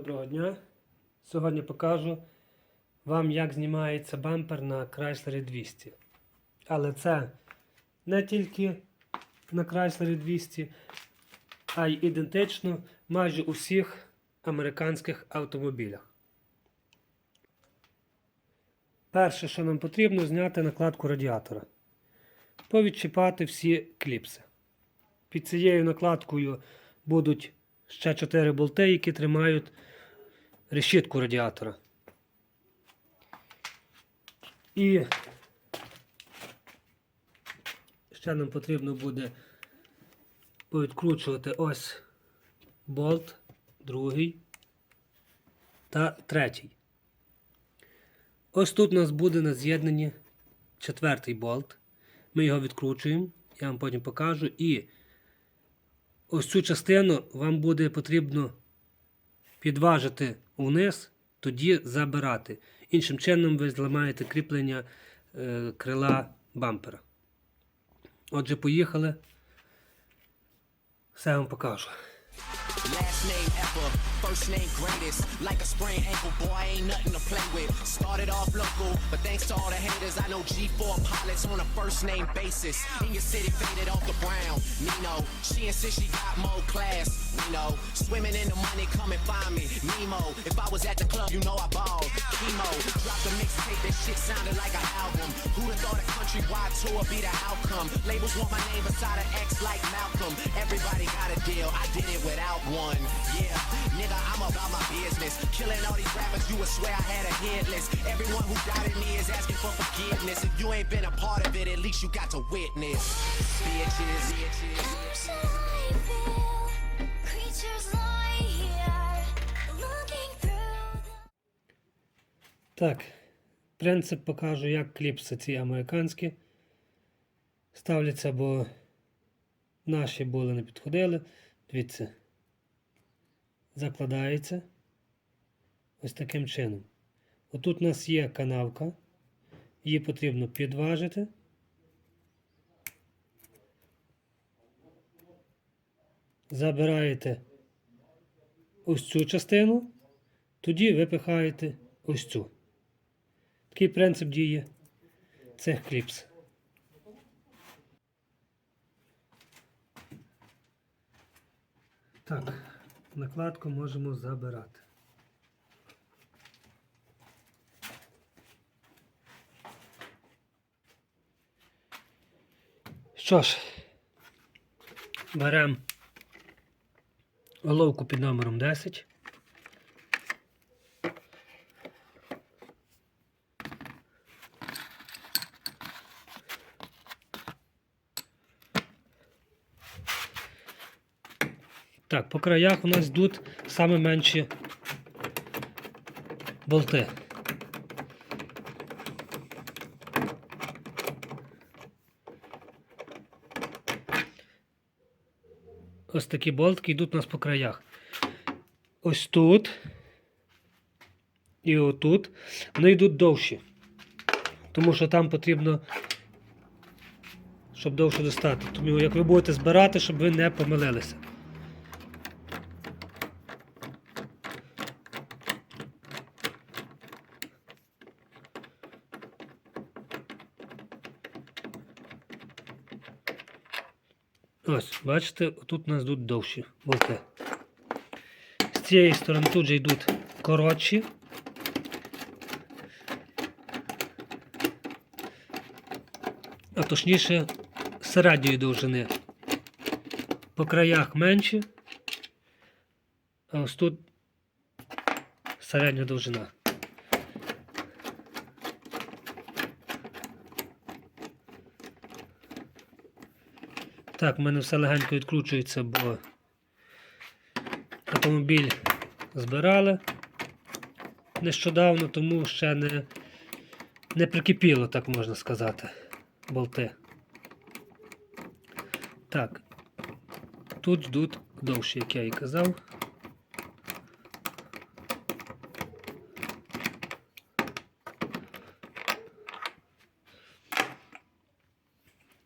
доброго дня. Сьогодні покажу вам, як знімається бампер на Chrysler 200. Але це не тільки на Chrysler 200, а й ідентично майже у всіх американських автомобілях. Перше, що нам потрібно, зняти накладку радіатора. Повідчіпати всі кліпси. Під цією накладкою будуть ще 4 болти, які тримають решітку радіатора. І ще нам потрібно буде повідкручувати ось болт, другий та третій. Ось тут у нас буде на з'єднанні четвертий болт. Ми його відкручуємо, я вам потім покажу. І ось цю частину вам буде потрібно підважити вниз, тоді забирати. Іншим чином ви зламаєте кріплення е, крила бампера. Отже, поїхали. Все вам покажу. Last name ever, first name greatest. Like a sprained ankle, boy, ain't nothing to play with. Started off local, but thanks to all the haters, I know G4 pilots on a first name basis. In your city, faded off the brown. Nino, she insists she got more class. Nino, swimming in the money, come and find me. Nemo, if I was at the club, you know I ball. Chemo, dropped a mixtape, that shit sounded like an album. Who'da thought a countrywide tour be the outcome? Labels want my name beside an X like Malcolm. Everybody got a deal, I did it without one. Yeah, nigga, I'm about my business. Killing all these rappers, you would swear I had a hit list. Everyone who doubted me is asking for forgiveness. If you ain't been a part of it, at least you got to witness. Bitches, bitches. Creatures lie here, Так, принцип покажу, як кліпси ці американські ставляться, бо наші були не підходили. Дивіться, закладається ось таким чином. Отут у нас є канавка, її потрібно підважити. Забираєте ось цю частину, тоді випихаєте ось цю. Такий принцип діє цих кліпс. Так, накладку можемо забирати. Що ж, беремо головку під номером 10. Так, по краях у нас йдуть саме менші болти. Ось такі болтки йдуть у нас по краях. Ось тут і отут. Вони йдуть довші. Тому що там потрібно, щоб довше достати. Тому як ви будете збирати, щоб ви не помилилися. Ось, бачите, тут у нас йдуть довші болти. З цієї сторони тут же йдуть коротші. А точніше середньої довжини. По краях менші, а ось тут середня довжина. Так, в мене все легенько відкручується, бо автомобіль збирали нещодавно, тому ще не, не прикипіло, так можна сказати, болти. Так, тут йдуть довші, як я і казав.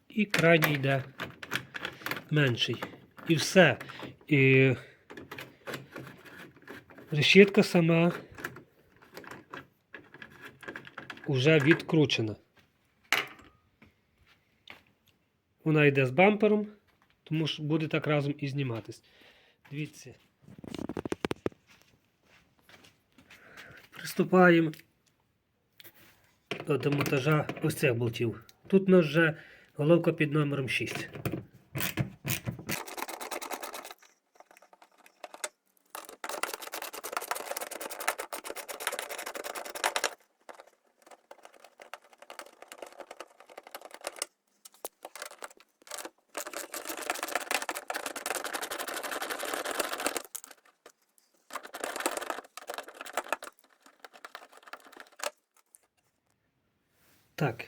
І крайній йде менший. І все. І Решітка сама вже відкручена. Вона йде з бампером, тому що буде так разом і зніматись. Дивіться. Приступаємо до демонтажа ось цих болтів. Тут у нас вже головка під номером 6. Так.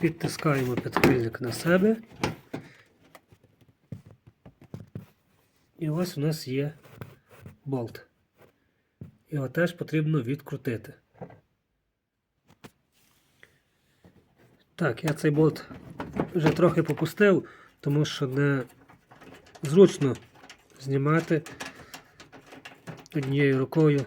Підтискаємо підкрильник на себе. І ось у нас є болт. Його теж потрібно відкрутити. Так, я цей болт вже трохи попустив, тому що не зручно знімати однією рукою.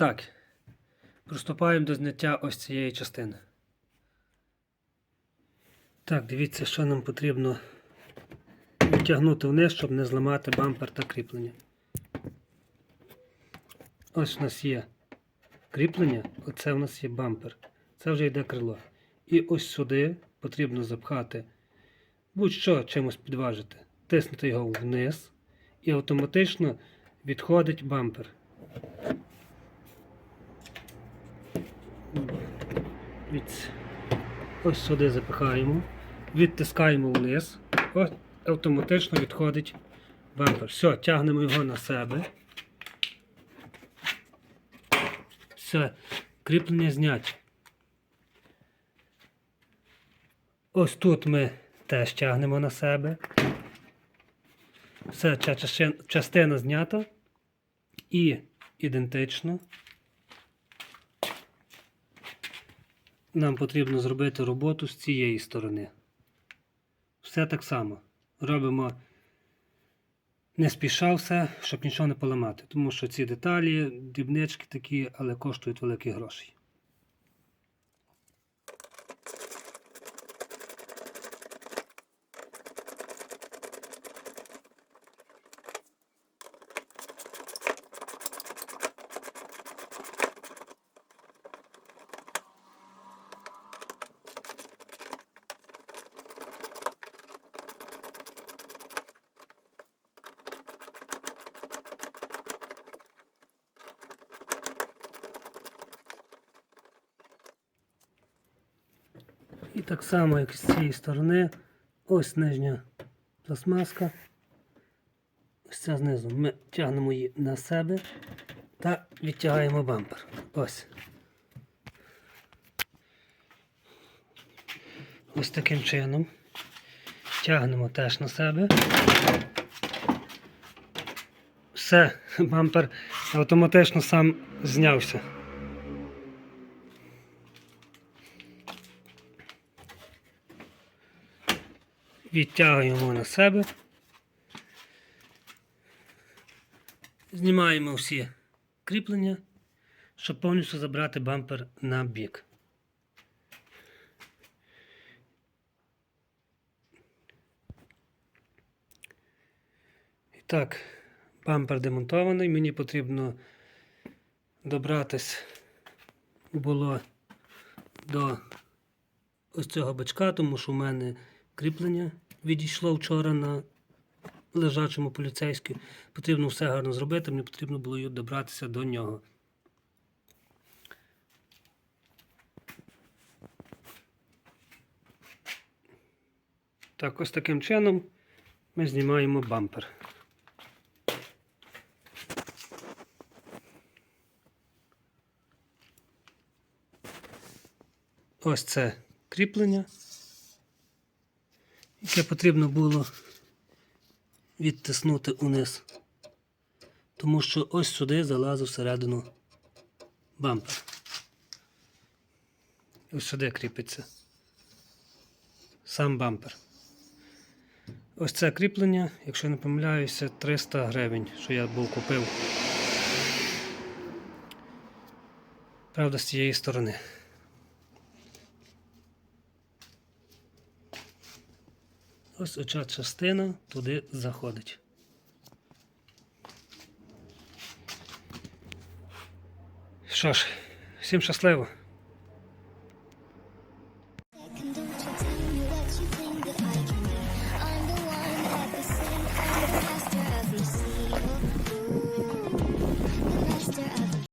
Так, приступаємо до зняття ось цієї частини. Так, дивіться, що нам потрібно відтягнути вниз, щоб не зламати бампер та кріплення. Ось у нас є кріплення, оце у нас є бампер. Це вже йде крило. І ось сюди потрібно запхати будь-що чимось підважити, тиснути його вниз і автоматично відходить бампер. Від... Ось сюди запихаємо, відтискаємо вниз, ось автоматично відходить бампер. Все, тягнемо його на себе. Все, кріплення зняті. Ось тут ми теж тягнемо на себе. Все, частина знята. І ідентично. Нам потрібно зробити роботу з цієї сторони. Все так само. Робимо не спіша все, щоб нічого не поламати. Тому що ці деталі, дрібнички такі, але коштують великі гроші. І так само, як з цієї сторони, ось нижня пластмаска. Ось ця знизу. Ми тягнемо її на себе та відтягаємо бампер. Ось. Ось таким чином. Тягнемо теж на себе. Все, бампер автоматично сам знявся. Відтягуємо на себе. Знімаємо всі кріплення, щоб повністю забрати бампер на бік. І так, бампер демонтований. Мені потрібно добратись було до ось цього бачка, тому що в мене кріплення відійшло вчора на лежачому поліцейському. Потрібно все гарно зробити, мені потрібно було добратися до нього. Так, ось таким чином ми знімаємо бампер. Ось це кріплення. Яке потрібно було відтиснути униз. Тому що ось сюди залазив всередину бампер. Ось сюди кріпиться. Сам бампер. Ось це кріплення, якщо не помиляюся, 300 гривень, що я був купив. Правда, з цієї сторони. Ось оця частина туди заходить. Що ж, всім щасливо!